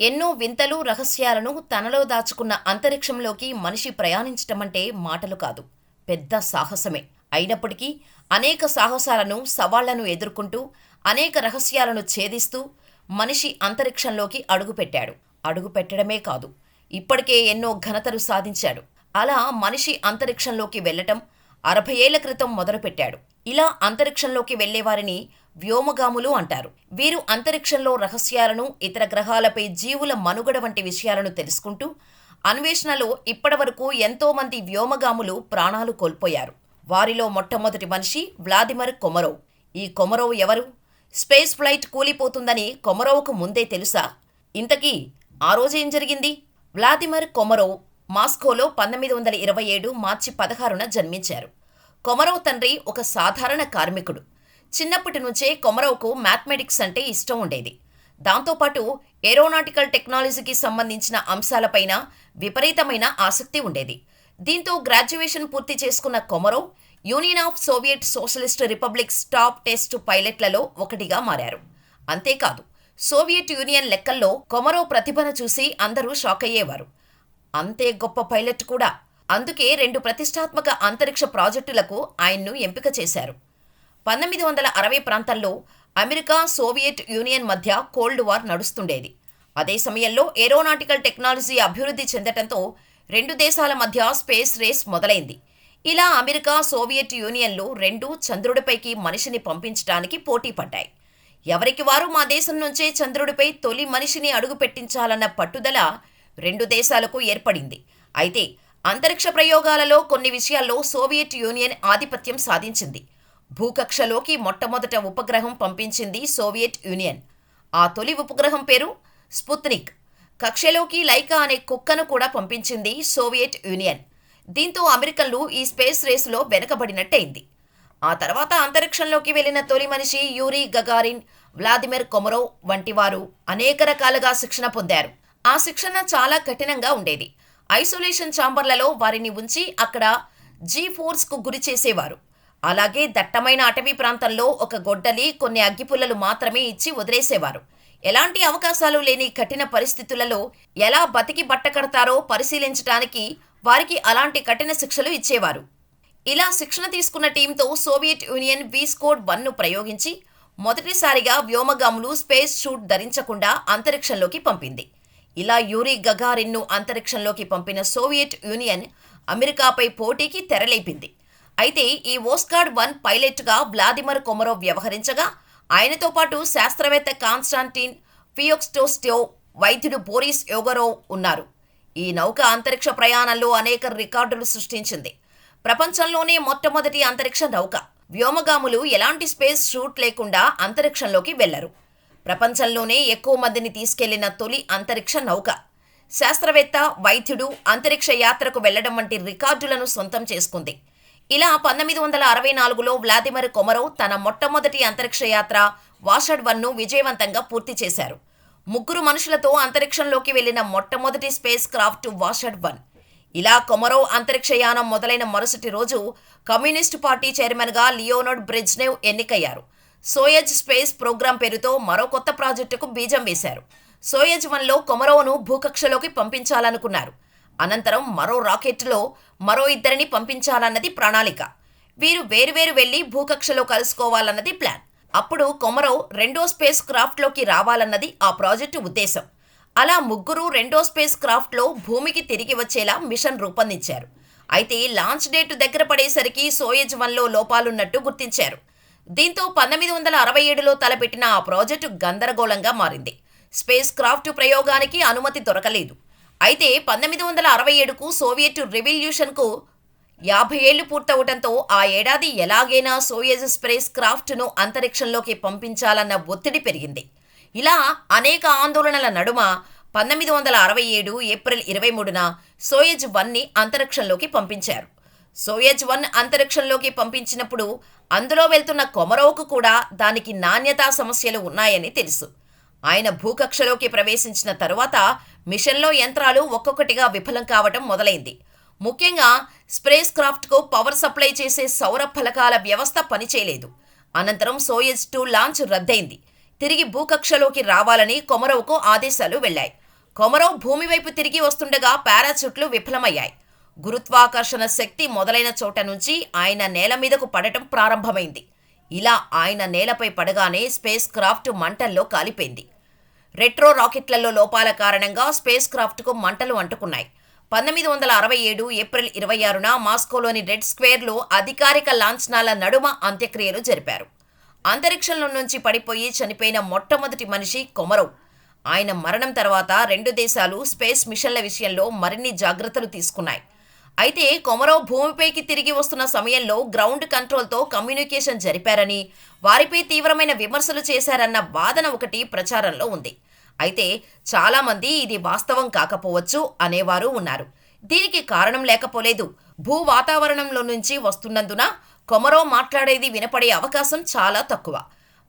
ఎన్నో వింతలు రహస్యాలను తనలో దాచుకున్న అంతరిక్షంలోకి మనిషి ప్రయాణించటమంటే మాటలు కాదు. పెద్ద సాహసమే. అయినప్పటికీ అనేక సాహసాలను సవాళ్ళను ఎదుర్కొంటూ అనేక రహస్యాలను ఛేదిస్తూ మనిషి అంతరిక్షంలోకి అడుగుపెట్టాడు. అడుగుపెట్టడమే కాదు ఇప్పటికే ఎన్నో ఘనతలు సాధించాడు. అలా మనిషి అంతరిక్షంలోకి వెళ్ళటం అరవై ఏళ్ళ క్రితం మొదలుపెట్టాడు. ఇలా అంతరిక్షంలోకి వెళ్ళేవారిని వ్యోమగాములు అంటారు. వీరు అంతరిక్షంలో రహస్యాలను ఇతర గ్రహాలపై జీవుల మనుగడ వంటి విషయాలను తెలుసుకుంటూ అన్వేషణలో ఇప్పటివరకు ఎంతోమంది వ్యోమగాములు ప్రాణాలు కోల్పోయారు. వారిలో మొట్టమొదటి మనిషి వ్లాదిమర్ కొమరోవ్. ఈ కొమరోవ్ ఎవరు? స్పేస్ ఫ్లైట్ కూలిపోతుందని కొమరోవ్కు ముందే తెలుసా? ఇంతకీ ఆ రోజేం జరిగింది? వ్లాదిమర్ కొమరోవ్ మాస్కోలో పంతొమ్మిది వందల ఇరవై ఏడు మార్చి పదహారున జన్మించారు. కొమరవ్ తండ్రి ఒక సాధారణ కార్మికుడు. చిన్నప్పటి నుంచే కొమరవ్కు మ్యాథమెటిక్స్ అంటే ఇష్టం ఉండేది. దాంతోపాటు ఏరోనాటికల్ టెక్నాలజీకి సంబంధించిన అంశాలపైన విపరీతమైన ఆసక్తి ఉండేది. దీంతో గ్రాడ్యుయేషన్ పూర్తి చేసుకున్న Komarov Union of Soviet Socialist Republics top test పైలట్లలో ఒకటిగా మారారు. అంతేకాదు సోవియట్ యూనియన్ లెక్కల్లో కొమరవ్ ప్రతిభను చూసి అందరూ షాక్ అయ్యేవారు అంతే గొప్ప పైలట్ కూడా. అందుకే రెండు ప్రతిష్టాత్మక అంతరిక్ష ప్రాజెక్టులకు ఆయన్ను ఎంపిక చేశారు. పంతొమ్మిది వందల అరవై ప్రాంతంలో అమెరికా సోవియట్ యూనియన్ మధ్య కోల్డ్ వార్ నడుస్తుండేది. అదే సమయంలో ఏరోనాటికల్ టెక్నాలజీ అభివృద్ధి చెందటంతో రెండు దేశాల మధ్య స్పేస్ రేస్ మొదలైంది. ఇలా అమెరికా సోవియట్ యూనియన్లు రెండు చంద్రుడిపైకి మనిషిని పంపించడానికి పోటీ పడ్డాయి. ఎవరికి వారు మా దేశం నుంచే చంద్రుడిపై తొలి మనిషిని అడుగుపెట్టించాలన్న పట్టుదల రెండు దేశాలకు ఏర్పడింది. అయితే అంతరిక్ష ప్రయోగాలలో కొన్ని విషయాల్లో సోవియట్ యూనియన్ ఆధిపత్యం సాధించింది. భూకక్షలోకి మొట్టమొదట ఉపగ్రహం పంపించింది సోవియట్ యూనియన్. ఆ తొలి ఉపగ్రహం పేరు స్పుత్నిక్. కక్షలోకి లైకా అనే కుక్కను కూడా పంపించింది సోవియట్ యూనియన్. దీంతో అమెరికన్లు ఈ స్పేస్ రేసులో వెనకబడినట్టయింది. ఆ తర్వాత అంతరిక్షంలోకి వెళ్ళిన తొలి మనిషి యూరీ గగారిన్ వ్లాదిమిర్ కొమరో వంటి వారు అనేక రకాలుగా శిక్షణ పొందారు. ఆ శిక్షణ చాలా కఠినంగా ఉండేది. ఐసోలేషన్ ఛాంబర్లలో వారిని ఉంచి అక్కడ జీ ఫోర్స్కు గురి చేసేవారు. అలాగే దట్టమైన అటవీ ప్రాంతంలో ఒక గొడ్డలి కొన్ని అగ్గిపుల్లలు మాత్రమే ఇచ్చి వదిలేసేవారు. ఎలాంటి అవకాశాలు లేని కఠిన పరిస్థితులలో ఎలా బతికి బట్టకడతారో పరిశీలించడానికి వారికి అలాంటి కఠిన శిక్షలు ఇచ్చేవారు. ఇలా శిక్షణ తీసుకున్న టీంతో సోవియట్ యూనియన్ వీస్కోడ్ వన్ను ప్రయోగించి మొదటిసారిగా వ్యోమగాములు స్పేస్ షూట్ ధరించకుండా అంతరిక్షంలోకి పంపింది. ఇలా యూరీ గగారిన్ను అంతరిక్షంలోకి పంపిన సోవియట్ యూనియన్ అమెరికాపై పోటీకి తెరలేపింది. అయితే ఈ ఓస్కార్డ్ వన్ పైలట్గా వ్లాదిమర్ కొమరోవ్ వ్యవహరించగా ఆయనతో పాటు శాస్త్రవేత్త కాన్స్టాంటిన్ ఫియోక్స్టోస్టో వైద్యుడు బోరిస్ యోగరోవ్ ఉన్నారు. ఈ నౌక అంతరిక్ష ప్రయాణంలో అనేక రికార్డులు సృష్టించింది. ప్రపంచంలోనే మొట్టమొదటి అంతరిక్ష నౌక. వ్యోమగాములు ఎలాంటి స్పేస్ షూట్ లేకుండా అంతరిక్షంలోకి వెళ్ళరు ప్రపంచంలోనే ఎక్కువ మందిని తీసుకెళ్ళిన తొలి అంతరిక్ష నౌక. శాస్త్రవేత్త వైద్యుడు అంతరిక్ష యాత్రకు వెళ్ళడం వంటి రికార్డులను సొంతం చేసుకుంది. ఇలా పంతొమ్మిది వందల అరవై నాలుగులో వ్లాదిమిర్ కొమరవ్ తన మొట్టమొదటి అంతరిక్ష యాత్ర వాషడ్ వన్ను విజయవంతంగా పూర్తి చేశారు. ముగ్గురు మనుషులతో అంతరిక్షంలోకి వెళ్ళిన మొట్టమొదటి స్పేస్ క్రాఫ్ట్ వాషడ్ వన్. ఇలా కొమరవ్ అంతరిక్షయానం మొదలైన మరుసటి రోజు కమ్యూనిస్టు పార్టీ చైర్మన్గా లియోనోడ్ బ్రిజ్నేవ్ ఎన్నికయ్యారు. సోయజ్ స్పేస్ ప్రోగ్రాం పేరుతో మరో కొత్త ప్రాజెక్టుకు బీజం వేశారు. సోయజ్ వన్లో కొమరోవ్ను భూకక్షలోకి పంపించాలనుకున్నారు. అనంతరం మరో రాకెట్లో మరో ఇద్దరిని పంపించాలన్నది ప్రణాళిక. వీరు వేరువేరు వెళ్ళి భూకక్షలో కలుసుకోవాలన్నది ప్లాన్. అప్పుడు కొమరో రెండో స్పేస్ క్రాఫ్ట్లోకి రావాలన్నది ఆ ప్రాజెక్టు ఉద్దేశం. అలా ముగ్గురు రెండో స్పేస్ క్రాఫ్ట్లో భూమికి తిరిగి వచ్చేలా మిషన్ రూపొందించారు. అయితే లాంచ్ డేట్ దగ్గర పడేసరికి సోయజ్ వన్లో లోపాలున్నట్టు గుర్తించారు. దీంతో పంతొమ్మిది వందల అరవై ఏడులో తలపెట్టిన ఆ ప్రాజెక్టు గందరగోళంగా మారింది. స్పేస్ క్రాఫ్ట్ ప్రయోగానికి అనుమతి దొరకలేదు. అయితే పంతొమ్మిది వందల అరవై ఏడుకు సోవియట్ రెవల్యూషన్కు యాభై ఏళ్ళు పూర్తవటంతో ఆ ఏడాది ఎలాగైనా సోయజ్ స్పేస్ క్రాఫ్ట్ను అంతరిక్షంలోకి పంపించాలన్న ఒత్తిడి పెరిగింది. ఇలా అనేక ఆందోళనల నడుమ పంతొమ్మిది వందల అరవై ఏడు ఏప్రిల్ ఇరవై మూడున సోయజ్ వన్ని అంతరిక్షంలోకి పంపించారు. సోయజ్ వన్ అంతరిక్షంలోకి పంపించినప్పుడు అందులో వెళ్తున్న కొమరోవుకు కూడా దానికి నాణ్యతా సమస్యలు ఉన్నాయని తెలుసు. ఆయన భూకక్షలోకి ప్రవేశించిన తరువాత మిషన్లో యంత్రాలు ఒక్కొక్కటిగా విఫలం కావటం మొదలైంది. ముఖ్యంగా స్పేస్ క్రాఫ్ట్కు పవర్ సప్లై చేసే సౌర ఫలకాల వ్యవస్థ పనిచేయలేదు. అనంతరం సోయజ్ టూ లాంచ్ రద్దయింది. తిరిగి భూకక్షలోకి రావాలని కొమరవుకు ఆదేశాలు వెళ్ళాయి కొమరవ్ భూమి వైపు తిరిగి వస్తుండగా పారాచూట్లు విఫలమయ్యాయి. గురుత్వాకర్షణ శక్తి మొదలైన చోట నుంచి ఆయన నేల మీదకు పడటం ప్రారంభమైంది. ఇలా ఆయన నేలపై పడగానే స్పేస్ క్రాఫ్ట్ మంటల్లో కాలిపోయింది. రెట్రో రాకెట్లలో లోపాల కారణంగా స్పేస్ క్రాఫ్ట్కు మంటలు అంటుకున్నాయి. పంతొమ్మిది వందల అరవై ఏడు ఏప్రిల్ ఇరవై ఆరున మాస్కోలోని రెడ్ స్క్వేర్లో అధికారిక లాంఛనాల నడుమ అంత్యక్రియలు జరిపారు. అంతరిక్షంలో నుంచి పడిపోయి చనిపోయిన మొట్టమొదటి మనిషి కొమరవ్. ఆయన మరణం తర్వాత రెండు దేశాలు స్పేస్ మిషన్ల విషయంలో మరిన్ని జాగ్రత్తలు తీసుకున్నాయి. అయితే కొమరవ్ భూమిపైకి తిరిగి వస్తున్న సమయంలో గ్రౌండ్ కంట్రోల్తో కమ్యూనికేషన్ జరిపారని వారిపై తీవ్రమైన విమర్శలు చేశారన్న వాదన ఒకటి ప్రచారంలో ఉంది. అయితే చాలామంది ఇది వాస్తవం కాకపోవచ్చు అనేవారు ఉన్నారు. దీనికి కారణం లేకపోలేదు. భూ వాతావరణంలో నుంచి వస్తున్నందున కొమరో మాట్లాడేది వినపడే అవకాశం చాలా తక్కువ.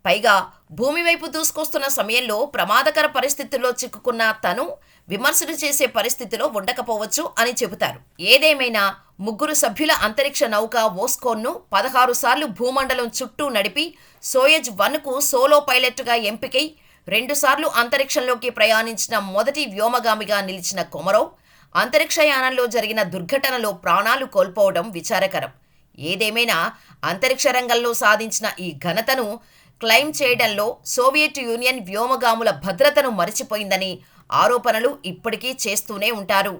పైగా భూమి వైపు దూసుకొస్తున్న సమయంలో ప్రమాదకర పరిస్థితుల్లో చిక్కుకున్న తను విమర్శలు చేసే పరిస్థితిలో ఉండకపోవచ్చు అని చెబుతారు. ఏదేమైనా ముగ్గురు సభ్యుల అంతరిక్ష నౌక ఓస్కోన్ను పదహారు సార్లు భూమండలం చుట్టూ నడిపి సోయజ్ వన్కు సోలో పైలట్గా ఎంపికై రెండుసార్లు అంతరిక్షంలోకి ప్రయాణించిన మొదటి వ్యోమగామిగా నిలిచిన కొమరవ్ అంతరిక్షయానంలో జరిగిన దుర్ఘటనలో ప్రాణాలు కోల్పోవడం విచారకరం. ఏదేమైనా అంతరిక్ష రంగంలో సాధించిన ఈ ఘనతను క్లైమ్ చేయడంలో సోవియట్ యూనియన్ వ్యోమగాముల భద్రతను మరిచిపోయిందని ఆరోపణలు ఇప్పటికీ చేస్తూనే ఉంటారు.